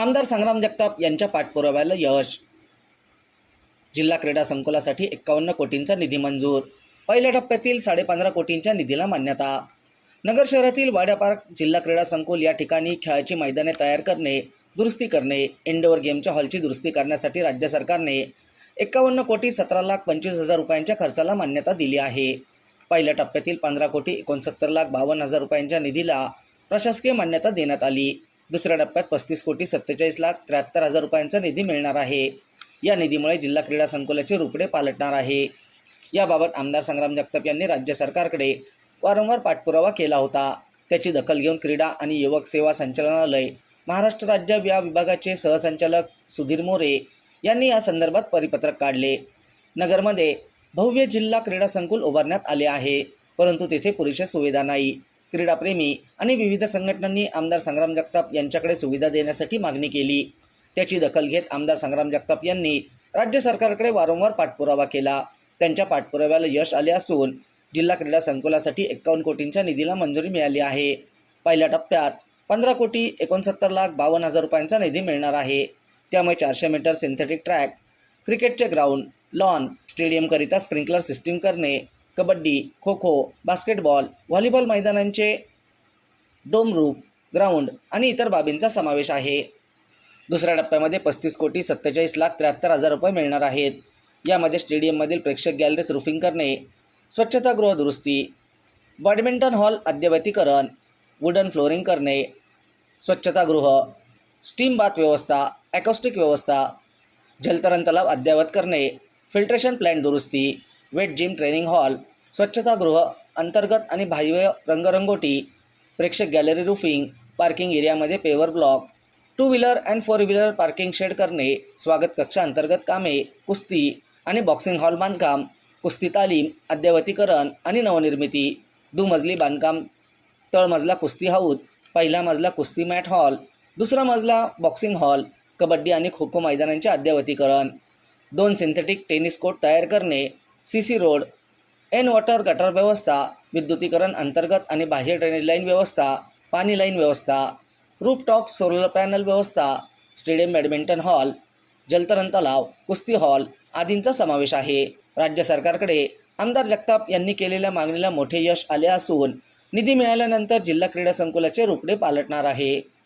आमदार संग्राम जगताप यांच्या पाठपुराव्याला यश. जिल्हा क्रीडा संकुलासाठी एक्कावन्न कोटींचा निधी मंजूर. पहिल्या टप्प्यातील साडेपंधरा कोटींच्या निधीला मान्यता. नगर शहरातील वाड्या पार्क जिल्हा क्रीडा संकुल या ठिकाणी खेळाची मैदाने तयार करणे दुरुस्ती करणे इंडोअर गेमच्या हॉलची दुरुस्ती करण्यासाठी राज्य सरकारने एक्कावन्न कोटी सतरा लाख पंचवीस हजार रुपयांच्या खर्चाला मान्यता दिली आहे. पहिल्या टप्प्यातील पंधरा कोटी एकोणसत्तर लाख बावन्न हजार रुपयांच्या निधीला प्रशासकीय मान्यता देण्यात आली. दुसऱ्या टप्प्यात पस्तीस कोटी सत्तेचाळीस लाख त्र्याहत्तर हजार रुपयांचा निधी मिळणार आहे. या निधीमुळे जिल्हा क्रीडा संकुलाचे रुपडे पालटणार आहे. याबाबत आमदार संग्राम जगताप यांनी राज्य सरकारकडे वारंवार पाठपुरावा केला होता. त्याची दखल घेऊन क्रीडा आणि युवक सेवा संचालनालय महाराष्ट्र राज्य या विभागाचे सहसंचालक सुधीर मोरे यांनी या संदर्भात परिपत्रक काढले. नगरमध्ये भव्य जिल्हा क्रीडा संकुल उभारण्यात आले आहे परंतु तेथे पुरेशा सुविधा नाही. क्रीडाप्रेमी आणि विविध संघटनांनी आमदार संग्राम जगताप यांच्याकडे सुविधा देण्यासाठी मागणी केली. त्याची दखल घेत आमदार संग्राम जगताप यांनी राज्य सरकारकडे वारंवार पाठपुरावा केला. त्यांच्या पाठपुराव्याला यश आले असून जिल्हा क्रीडा संकुलासाठी एक्कावन्न कोटींच्या निधीला मंजुरी मिळाली आहे. पहिल्या टप्प्यात पंधरा कोटी एकोणसत्तर लाख बावन्न हजार रुपयांचा निधी मिळणार आहे. त्यामुळे चारशे मीटर सिंथेटिक ट्रॅक क्रिकेटचे ग्राउंड लॉन स्टेडियमकरिता स्प्रिंकलर सिस्टीम करणे कबड्डी खो खो बास्केटबॉल व्हॉलीबॉल मैदानांचे डोमरूप ग्राउंड आणि इतर बाबींचा समावेश आहे. दुसऱ्या टप्प्यामध्ये पस्तीस कोटी सत्तेचाळीस लाख त्र्याहत्तर हजार रुपये मिळणार आहेत. यामध्ये स्टेडियममधील प्रेक्षक गॅलरीज रुफिंग करणे स्वच्छतागृह दुरुस्ती बॅडमिंटन हॉल अद्ययावतीकरण वुडन फ्लोरिंग करणे स्वच्छतागृह स्टीम बाथ व्यवस्था ॲकॉस्टिक व्यवस्था जलतरण तलाव अद्ययावत करणे फिल्ट्रेशन प्लॅन्ट दुरुस्ती वेट जिम ट्रेनिंग हॉल स्वच्छतागृह अंतर्गत आणि बाह्य रंगरंगोटी प्रेक्षक गॅलरी रूफिंग पार्किंग एरियामध्ये paver block two wheeler and four wheeler parking shed करणे स्वागत कक्षा अंतर्गत कामे कुस्ती आणि बॉक्सिंग हॉल बांधकाम कुस्ती तालीम अद्ययावतीकरण आणि नवनिर्मिती दुमजली बांधकाम तळमजला कुस्ती हाऊद पहिला मजला कुस्ती मॅट हॉल दुसरा मजला बॉक्सिंग हॉल कबड्डी आणि खो खो मैदानांचे अद्ययावतीकरण. दोन सिंथेटिक टेनिस कोर्ट तयार करणे C C road and water gutter व्यवस्था विद्युतीकरण अंतर्गत आणि बाह्य ड्रेनेज लाईन व्यवस्था पाणी लाईन व्यवस्था रूपटॉप सोलर पॅनल व्यवस्था स्टेडियम बॅडमिंटन हॉल जलतरण तलाव कुस्ती हॉल आदींचा समावेश आहे. राज्य सरकारकडे आमदार जगताप यांनी केलेल्या मागणीला मोठे यश आले असून निधी मिळाल्यानंतर जिल्हा क्रीडा संकुलाचे रुपडे पालटणार आहे.